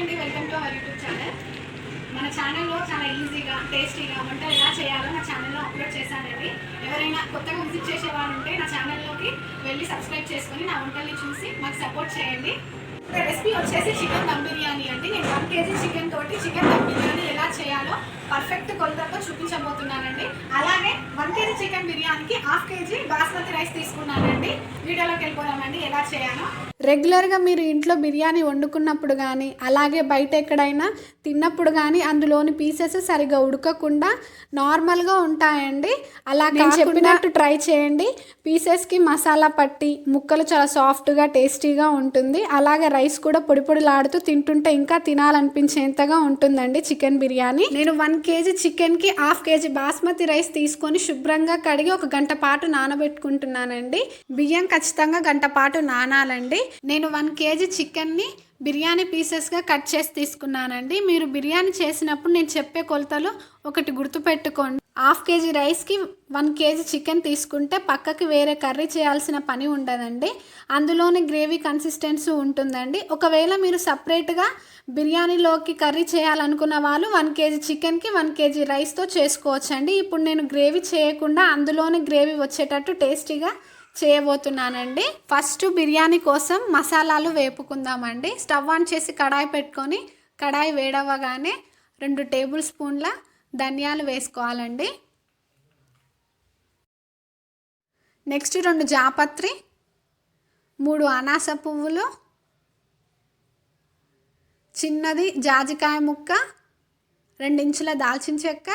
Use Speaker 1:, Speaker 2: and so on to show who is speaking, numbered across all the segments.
Speaker 1: అండి welcome to our YouTube channel. మన ఛానల్లో చాలా ఈజీగా టేస్టీగా వంట ఎలా చేయాలో నా ఛానల్లో అప్లోడ్ చేశానండి. ఎవరైనా కొత్తగా విజిట్ చేసే వాళ్ళు ఉంటే నా ఛానల్లోకి వెళ్ళి సబ్స్క్రైబ్ చేసుకొని నా వంటల్ని చూసి మాకు సపోర్ట్ చేయండి. రెసిపీ వచ్చేసి చికెన్ దమ్ బిర్యానీ అండి. నేను వన్ కేజీ చికెన్ తోటి చికెన్ దమ్ బిర్యానీ ఎలా చేయాలో పర్ఫెక్ట్ కొలతలతో చూపించబోతున్నానండి. అలాగే వన్ కేజీ చికెన్ బిర్యానీకి హాఫ్ కేజీ బాస్మతి రైస్ తీసుకున్నానండి. వీడియోలోకి వెళ్ళిపోదామండి ఎలా చేయాలో.
Speaker 2: రెగ్యులర్గా మీరు ఇంట్లో బిర్యానీ వండుకున్నప్పుడు కానీ అలాగే బయట ఎక్కడైనా తిన్నప్పుడు కానీ అందులోని పీసెస్ సరిగా ఉడకకుండా నార్మల్గా ఉంటాయండి. అలా నేను చెప్పినట్టు ట్రై చేయండి. పీసెస్కి మసాలా పట్టి ముక్కలు చాలా సాఫ్ట్గా టేస్టీగా ఉంటుంది. అలాగే రైస్ కూడా పొడి పొడిలాడుతూ తింటుంటే ఇంకా తినాలనిపించేంతగా ఉంటుందండి చికెన్ బిర్యానీ. నేను వన్ కేజీ చికెన్కి హాఫ్ కేజీ బాస్మతి రైస్ తీసుకొని శుభ్రంగా కడిగి ఒక గంట పాటు నానబెట్టుకుంటున్నానండి. బియ్యం ఖచ్చితంగా గంట పాటు నానాలండి. నేను వన్ కేజీ చికెన్ని బిర్యానీ పీసెస్గా కట్ చేసి తీసుకున్నానండి. మీరు బిర్యానీ చేసినప్పుడు నేను చెప్పే కొలతలు ఒకటి గుర్తుపెట్టుకోండి. హాఫ్ కేజీ రైస్కి వన్ కేజీ చికెన్ తీసుకుంటే పక్కకి వేరే కర్రీ చేయాల్సిన పని ఉండదండి. అందులోని గ్రేవీ కన్సిస్టెన్సీ ఉంటుందండి. ఒకవేళ మీరు సపరేట్గా బిర్యానీలోకి కర్రీ చేయాలనుకున్న వాళ్ళు వన్ కేజీ చికెన్కి వన్ కేజీ రైస్తో చేసుకోవచ్చండి. ఇప్పుడు నేను గ్రేవీ చేయకుండా అందులోని గ్రేవీ వచ్చేటట్టు టేస్టీగా చేయబోతున్నానండి. ఫస్ట్ బిర్యానీ కోసం మసాలాలు వేపుకుందామండి. స్టవ్ ఆన్ చేసి కడాయి పెట్టుకొని కడాయి వేడవగానే రెండు టేబుల్ స్పూన్ల ధనియాలు వేసుకోవాలండి. నెక్స్ట్ రెండు జాపత్రి మూడు అనాస పువ్వులు చిన్నది జాజికాయ ముక్క రెండించుల దాల్చిన చెక్క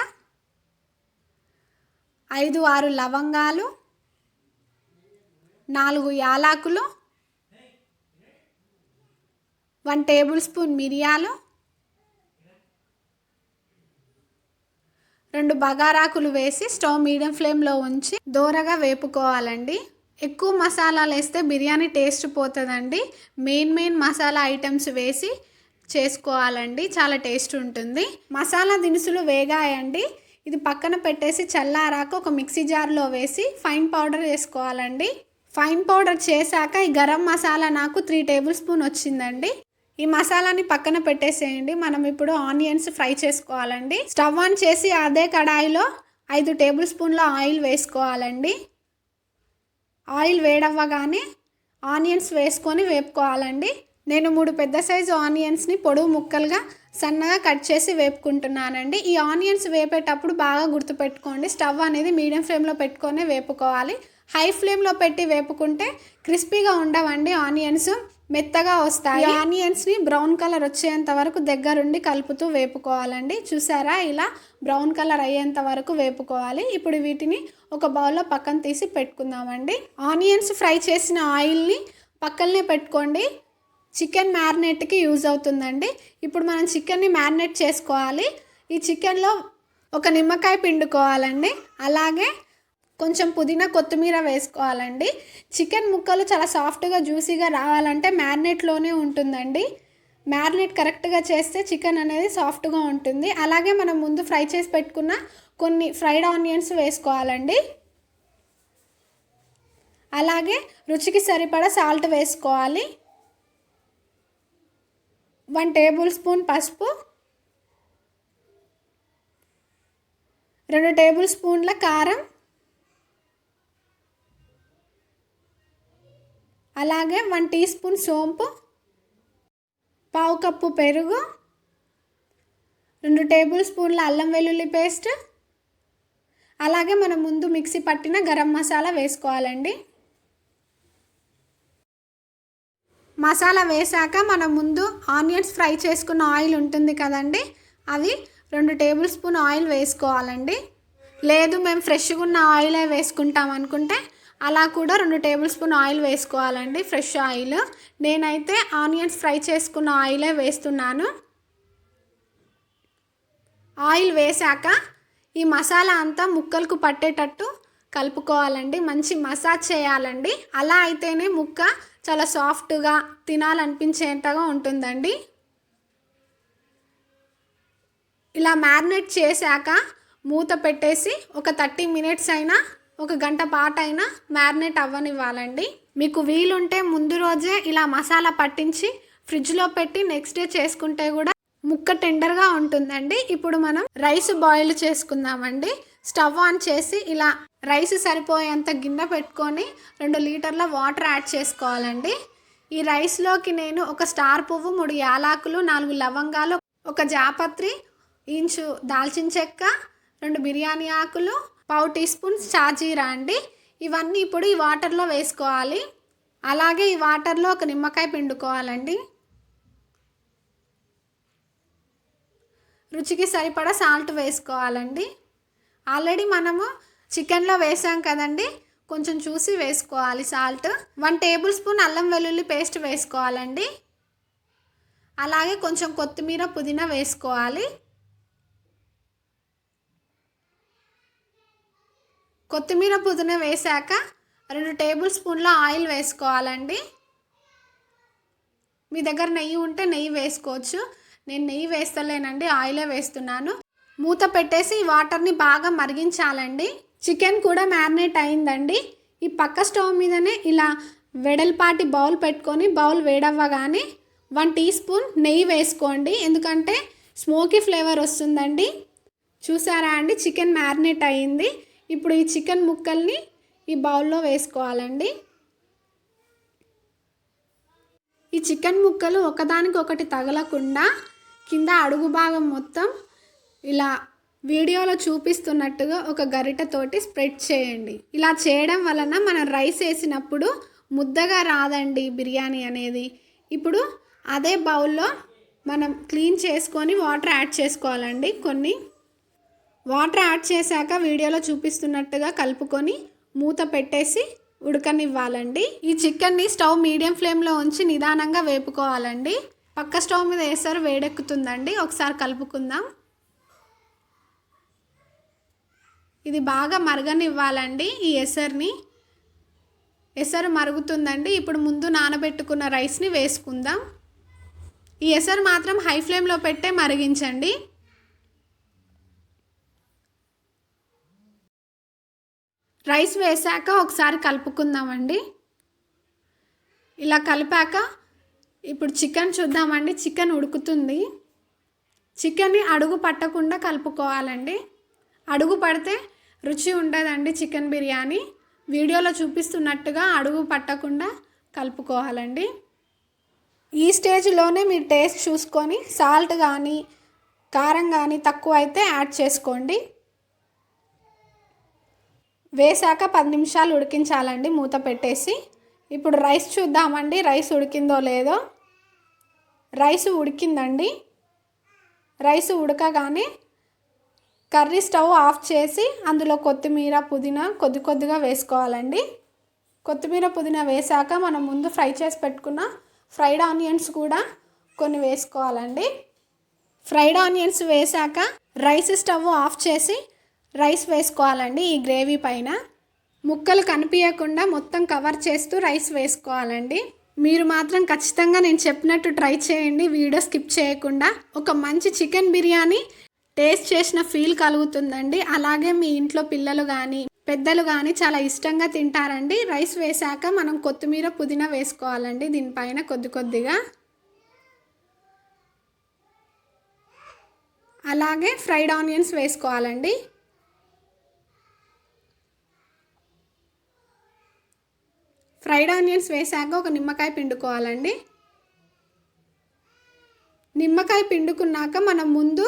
Speaker 2: ఐదు ఆరు లవంగాలు నాలుగు యాలాకులు వన్ టేబుల్ స్పూన్ మిరియాలు రెండు బగారాకులు వేసి స్టవ్ మీడియం ఫ్లేమ్లో ఉంచి దోరగా వేపుకోవాలండి. ఎక్కువ మసాలాలు వేస్తే బిర్యానీ టేస్ట్ పోతుందండి. మెయిన్ మెయిన్ మసాలా ఐటమ్స్ వేసి చేసుకోవాలండి. చాలా టేస్ట్ ఉంటుంది. మసాలా దినుసులు వేగాయండి. ఇది పక్కన పెట్టేసి చల్లారాక ఒక మిక్సీ జార్లో వేసి ఫైన్ పౌడర్ వేసుకోవాలండి. ఫైన్ పౌడర్ చేశాక ఈ గరం మసాలా నాకు త్రీ టేబుల్ స్పూన్ వచ్చిందండి. ఈ మసాలాని పక్కన పెట్టేసేయండి. మనం ఇప్పుడు ఆనియన్స్ ఫ్రై చేసుకోవాలండి. స్టవ్ ఆన్ చేసి అదే కడాయిలో ఐదు టేబుల్ స్పూన్ల ఆయిల్ వేసుకోవాలండి. ఆయిల్ వేడవ్వగానే ఆనియన్స్ వేసుకొని వేపుకోవాలండి. నేను మూడు పెద్ద సైజు ఆనియన్స్ని పొడవు ముక్కలుగా సన్నగా కట్ చేసి వేపుకుంటున్నానండి. ఈ ఆనియన్స్ వేపేటప్పుడు బాగా గుర్తుపెట్టుకోండి. స్టవ్ అనేది మీడియం ఫ్లేమ్లో పెట్టుకొని వేపుకోవాలి. హై ఫ్లేమ్లో పెట్టి వేపుకుంటే క్రిస్పీగా ఉండవండి ఆనియన్స్. మెత్తగా వస్తాయి. ఆనియన్స్ని బ్రౌన్ కలర్ వచ్చేంత వరకు దగ్గరుండి కలుపుతూ వేపుకోవాలండి. చూసారా? ఇలా బ్రౌన్ కలర్ అయ్యేంత వరకు వేపుకోవాలి. ఇప్పుడు వీటిని ఒక బౌల్లో పక్కన తీసి పెట్టుకుందామండి. ఆనియన్స్ ఫ్రై చేసిన ఆయిల్ని పక్కనే పెట్టుకోండి. చికెన్ మ్యారినేట్కి యూజ్ అవుతుందండి. ఇప్పుడు మనం చికెన్ని మ్యారినేట్ చేసుకోవాలి. ఈ చికెన్లో ఒక నిమ్మకాయ పిండుకోవాలండి. అలాగే కొంచెం పుదీనా కొత్తిమీర వేసుకోవాలండి. చికెన్ ముక్కలు చాలా సాఫ్ట్గా జ్యూసీగా రావాలంటే మ్యారినేట్లోనే ఉంటుందండి. మ్యారినేట్ కరెక్ట్గా చేస్తే చికెన్ అనేది సాఫ్ట్గా ఉంటుంది. అలాగే మనం ముందు ఫ్రై చేసి పెట్టుకున్న కొన్ని ఫ్రైడ్ ఆనియన్స్ వేసుకోవాలండి. అలాగే రుచికి సరిపడా సాల్ట్ వేసుకోవాలి. వన్ టేబుల్ స్పూన్ పసుపు రెండు టేబుల్ స్పూన్ల కారం అలాగే వన్ టీ స్పూన్ సోంపు పావు కప్పు పెరుగు రెండు టేబుల్ స్పూన్ల అల్లం వెల్లుల్లి పేస్ట్ అలాగే మనం ముందు మిక్సీ పట్టిన గరం మసాలా వేసుకోవాలండి. మసాలా వేసాక మనం ముందు ఆనియన్స్ ఫ్రై చేసుకున్న ఆయిల్ ఉంటుంది కదండి అది రెండు టేబుల్ స్పూన్ ఆయిల్ వేసుకోవాలండి. లేదు మేము ఫ్రెష్గా ఉన్న ఆయిలే వేసుకుంటాం అనుకుంటే అలా కూడా రెండు టేబుల్ స్పూన్ ఆయిల్ వేసుకోవాలండి ఫ్రెష్ ఆయిల్. నేనైతే ఆనియన్స్ ఫ్రై చేసుకున్న ఆయిలే వేస్తున్నాను. ఆయిల్ వేసాక ఈ మసాలా అంతా ముక్కలకు పట్టేటట్టు కలుపుకోవాలండి మంచి మసాజ్ చేయాలండి. అలా అయితేనే ముక్క చాలా సాఫ్ట్గా తినాలనిపించేంతగా ఉంటుందండి. ఇలా మ్యారినేట్ చేశాక మూత పెట్టేసి ఒక థర్టీ మినిట్స్ అయినా ఒక గంట పాటు అయినా మ్యారినేట్ అవ్వనివ్వాలండి. మీకు వీలుంటే ముందు రోజే ఇలా మసాలా పట్టించి ఫ్రిడ్జ్లో పెట్టి నెక్స్ట్ డే చేసుకుంటే కూడా ముక్క టెండర్గా ఉంటుందండి. ఇప్పుడు మనం రైస్ బాయిల్ చేసుకుందామండి. స్టవ్ ఆన్ చేసి ఇలా రైస్ సరిపోయేంత గిన్నె పెట్టుకొని రెండు లీటర్ల వాటర్ యాడ్ చేసుకోవాలండి. ఈ రైస్లోకి నేను ఒక స్టార్ పువ్వు మూడు యాలాకులు నాలుగు లవంగాలు ఒక జాపత్రి ఇంచు దాల్చిన చెక్క రెండు బిర్యానీ ఆకులు పావు టీ స్పూన్ షాజీరా అండి. ఇవన్నీ ఇప్పుడు ఈ వాటర్లో వేసుకోవాలి. అలాగే ఈ వాటర్లో ఒక నిమ్మకాయ పిండుకోవాలండి. రుచికి సరిపడా సాల్ట్ వేసుకోవాలండి. ఆల్రెడీ మనము చికెన్లో వేసాం కదండి. కొంచెం చూసి వేసుకోవాలి సాల్ట్ వన్ టేబుల్ స్పూన్ అల్లం వెల్లుల్లి పేస్ట్ వేసుకోవాలండి. అలాగే కొంచెం కొత్తిమీర పుదీనా వేసుకోవాలి. కొత్తిమీర పుదీనా వేసాక రెండు టేబుల్ స్పూన్ల ఆయిల్ వేసుకోవాలండి. మీ దగ్గర నెయ్యి ఉంటే నెయ్యి వేసుకోవచ్చు. నేను నెయ్యి వేస్తలేనండి ఆయిలే వేస్తున్నాను. మూత పెట్టేసి వాటర్ని బాగా మరిగించాలండి. చికెన్ కూడా మ్యారినేట్ అయిందండి. ఈ పక్క స్టవ్ మీదనే ఇలా వెడల్పాటి బౌల్ పెట్టుకొని బౌల్ వేడవ్వగానే వన్ టీ స్పూన్ నెయ్యి వేసుకోండి. ఎందుకంటే స్మోకీ ఫ్లేవర్ వస్తుందండి. చూసారా అండి? చికెన్ మ్యారినేట్ అయ్యింది ఇప్పుడు ఈ చికెన్ ముక్కల్ని ఈ బౌల్లో వేసుకోవాలండి. ఈ చికెన్ ముక్కలు ఒకదానికి ఒకటి తగలకుండా కింద అడుగు భాగం మొత్తం ఇలా వీడియోలో చూపిస్తున్నట్టుగా ఒక గరిటతోటి స్ప్రెడ్ చేయండి. ఇలా చేయడం వలన మనం రైస్ వేసినప్పుడు ముద్దగా రాదండి బిర్యానీ అనేది. ఇప్పుడు అదే బౌల్లో మనం క్లీన్ చేసుకొని వాటర్ యాడ్ చేసుకోవాలండి. కొన్ని వాటర్ యాడ్ చేశాక వీడియోలో చూపిస్తున్నట్టుగా కలుపుకొని మూత పెట్టేసి ఉడకనివ్వాలండి. ఈ చికెన్ని స్టవ్ మీడియం ఫ్లేమ్లో ఉంచి నిదానంగా వేపుకోవాలండి. పక్క స్టవ్ మీద వేసారు వేడెక్కుతుందండి. ఒకసారి కలుపుకుందాం. ఇది బాగా మరగనివ్వాలండి ఈ ఎసర్ని. ఎసరు మరుగుతుందండి. ఇప్పుడు ముందు నానబెట్టుకున్న రైస్ని వేసుకుందాం. ఈ ఎసరు మాత్రం హై ఫ్లేమ్లో పెట్టే మరిగించండి. రైస్ వేసాక ఒకసారి కలుపుకుందామండి. ఇలా కలిపాక ఇప్పుడు చికెన్ చూద్దామండి. చికెన్ ఉడుకుతుంది. చికెన్ని అడుగు పట్టకుండా కలుపుకోవాలండి. అడుగు పడితే రుచి ఉండదండి చికెన్ బిర్యానీ. వీడియోలో చూపిస్తున్నట్టుగా అడుగు పట్టకుండా కలుపుకోవాలండి. ఈ స్టేజ్లోనే మీరు టేస్ట్ చూసుకొని సాల్ట్ కానీ కారం కానీ తక్కువ అయితే యాడ్ చేసుకోండి. వేసాక పది నిమిషాలు ఉడికించాలండి మూత పెట్టేసి. ఇప్పుడు రైస్ చూద్దామండి రైస్ ఉడికిందో లేదో. రైస్ ఉడికిందండి. రైస్ ఉడకగానే కర్రీ స్టవ్ ఆఫ్ చేసి అందులో కొత్తిమీర పుదీనా కొద్ది కొద్దిగా వేసుకోవాలండి. కొత్తిమీర పుదీనా వేసాక మనం ముందు ఫ్రై చేసి పెట్టుకున్న ఫ్రైడ్ ఆనియన్స్ కూడా కొన్ని వేసుకోవాలండి. ఫ్రైడ్ ఆనియన్స్ వేసాక రైస్ స్టవ్ ఆఫ్ చేసి రైస్ వేసుకోవాలండి ఈ గ్రేవీ పైన. ముక్కలు కనిపించకుండా మొత్తం కవర్ చేస్తూ రైస్ వేసుకోవాలండి. మీరు మాత్రం ఖచ్చితంగా నేను చెప్పినట్టు ట్రై చేయండి వీడియో స్కిప్ చేయకుండా. ఒక మంచి చికెన్ బిర్యానీ టేస్ట్ చేసిన ఫీల్ కలుగుతుందండి. అలాగే మీ ఇంట్లో పిల్లలు కానీ పెద్దలు కానీ చాలా ఇష్టంగా తింటారండి. రైస్ వేసాక మనం కొత్తిమీర పుదీనా వేసుకోవాలండి. దీనిపైన కొద్ది కొద్దిగా అలాగే ఫ్రైడ్ ఆనియన్స్ వేసుకోవాలండి. ఫ్రైడ్ ఆనియన్స్ వేసాక ఒక నిమ్మకాయ పిండుకోవాలండి. నిమ్మకాయ పిండుకున్నాక మనం ముందు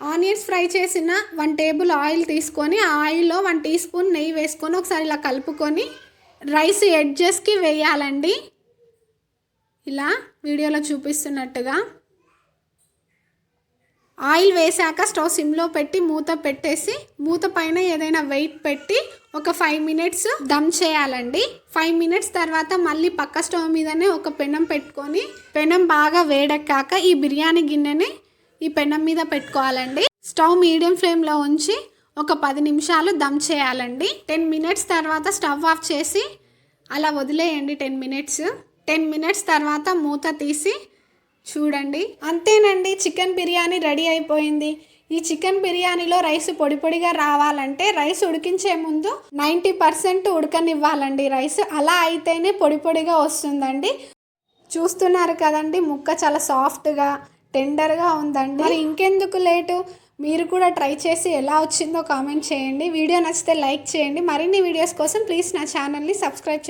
Speaker 2: ఆనియన్స్ ఫ్రై చేసిన వన్ టేబుల్ ఆయిల్ తీసుకొని ఆ ఆయిల్లో వన్ టీ స్పూన్ నెయ్యి వేసుకొని ఒకసారి ఇలా కలుపుకొని రైస్ ఎడ్జెస్కి వేయాలండి. ఇలా వీడియోలో చూపిస్తున్నట్టుగా. ఆయిల్ వేసాక స్టవ్ సిమ్లో పెట్టి మూత పెట్టేసి మూత పైన ఏదైనా వెయిట్ పెట్టి ఒక ఫైవ్ మినిట్స్ దమ్ చేయాలండి. ఫైవ్ మినిట్స్ తర్వాత మళ్ళీ పక్క స్టవ్ మీదనే ఒక పెనం పెట్టుకొని పెనం బాగా వేడెక్కాక ఈ బిర్యానీ గిన్నెని ఈ పెనం మీద పెట్టుకోవాలండి. స్టవ్ మీడియం ఫ్లేమ్లో ఉంచి ఒక పది నిమిషాలు దమ్ చేయాలండి. టెన్ మినిట్స్ తర్వాత స్టవ్ ఆఫ్ చేసి అలా వదిలేయండి టెన్ మినిట్స్. టెన్ మినిట్స్ తర్వాత మూత తీసి చూడండి. అంతేనండి చికెన్ బిర్యానీ రెడీ అయిపోయింది. ఈ చికెన్ బిర్యానీలో రైస్ పొడి పొడిగా రావాలంటే రైస్ ఉడికించే ముందు నైంటీ పర్సెంట్ ఉడకనివ్వాలండి రైస్. అలా అయితేనే పొడి పొడిగా వస్తుందండి. చూస్తున్నారు కదండి ముక్క చాలా సాఫ్ట్గా టెండర్గా ఉందండి. మరి ఇంకెందుకు లేటు? మీరు కూడా ట్రై చేసి ఎలా వచ్చిందో కామెంట్ చేయండి. వీడియో నచ్చితే లైక్ చేయండి. మరిన్ని వీడియోస్ కోసం ప్లీజ్ నా ఛానల్ని సబ్స్క్రైబ్ చేయండి